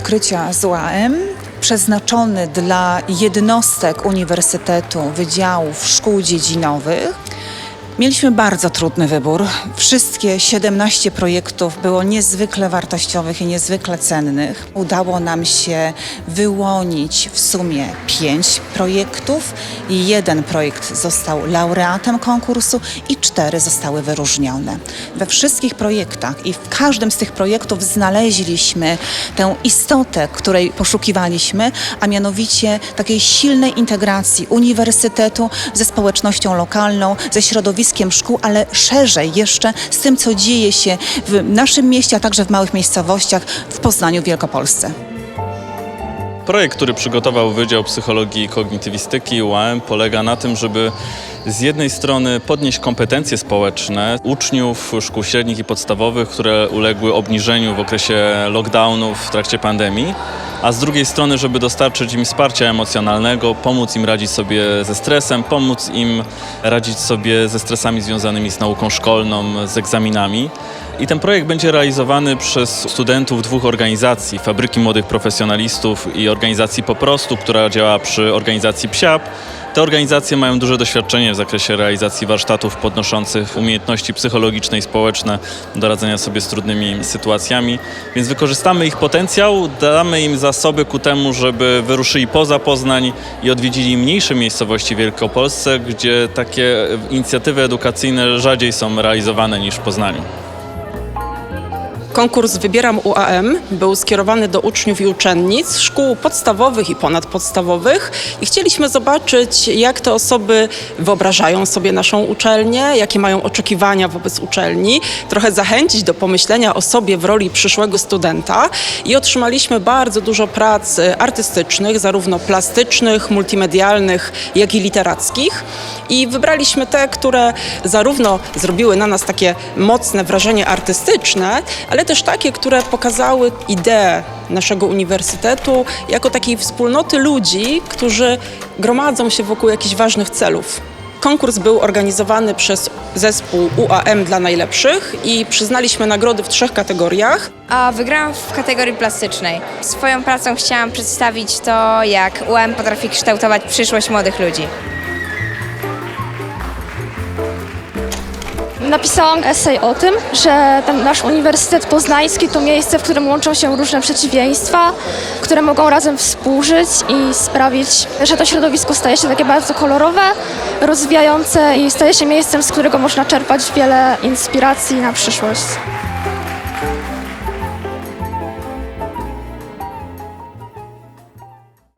ukrycia z UAM, przeznaczony dla jednostek uniwersytetu, wydziałów, szkół dziedzinowych. Mieliśmy bardzo trudny wybór. Wszystkie 17 projektów było niezwykle wartościowych i niezwykle cennych. Udało nam się wyłonić w sumie pięć projektów. Jeden projekt został laureatem konkursu i cztery zostały wyróżnione. We wszystkich projektach i w każdym z tych projektów znaleźliśmy tę istotę, której poszukiwaliśmy, a mianowicie takiej silnej integracji uniwersytetu ze społecznością lokalną, ze środowiskiem szkół, ale szerzej jeszcze z tym, co dzieje się w naszym mieście, a także w małych miejscowościach w Poznaniu, Wielkopolsce. Projekt, który przygotował Wydział Psychologii i Kognitywistyki UAM polega na tym, żeby z jednej strony podnieść kompetencje społeczne uczniów szkół średnich i podstawowych, które uległy obniżeniu w okresie lockdownów w trakcie pandemii, a z drugiej strony, żeby dostarczyć im wsparcia emocjonalnego, pomóc im radzić sobie ze stresem, pomóc im radzić sobie ze stresami związanymi z nauką szkolną, z egzaminami. I ten projekt będzie realizowany przez studentów dwóch organizacji, Fabryki Młodych Profesjonalistów i organizacji Po prostu, która działa przy organizacji PSIAP. Te organizacje mają duże doświadczenie w zakresie realizacji warsztatów podnoszących umiejętności psychologiczne i społeczne do radzenia sobie z trudnymi sytuacjami, więc wykorzystamy ich potencjał, damy im zasoby ku temu, żeby wyruszyli poza Poznań i odwiedzili mniejsze miejscowości w Wielkopolsce, gdzie takie inicjatywy edukacyjne rzadziej są realizowane niż w Poznaniu. Konkurs Wybieram UAM był skierowany do uczniów i uczennic szkół podstawowych i ponadpodstawowych i chcieliśmy zobaczyć, jak te osoby wyobrażają sobie naszą uczelnię, jakie mają oczekiwania wobec uczelni, trochę zachęcić do pomyślenia o sobie w roli przyszłego studenta i otrzymaliśmy bardzo dużo prac artystycznych, zarówno plastycznych, multimedialnych, jak i literackich i wybraliśmy te, które zarówno zrobiły na nas takie mocne wrażenie artystyczne, ale też takie, które pokazały ideę naszego uniwersytetu jako takiej wspólnoty ludzi, którzy gromadzą się wokół jakichś ważnych celów. Konkurs był organizowany przez zespół UAM dla najlepszych i przyznaliśmy nagrody w trzech kategoriach. A wygrałam w kategorii plastycznej. Swoją pracą chciałam przedstawić to, jak UM potrafi kształtować przyszłość młodych ludzi. Napisałam esej o tym, że nasz Uniwersytet Poznański to miejsce, w którym łączą się różne przeciwieństwa, które mogą razem współżyć i sprawić, że to środowisko staje się takie bardzo kolorowe, rozwijające i staje się miejscem, z którego można czerpać wiele inspiracji na przyszłość.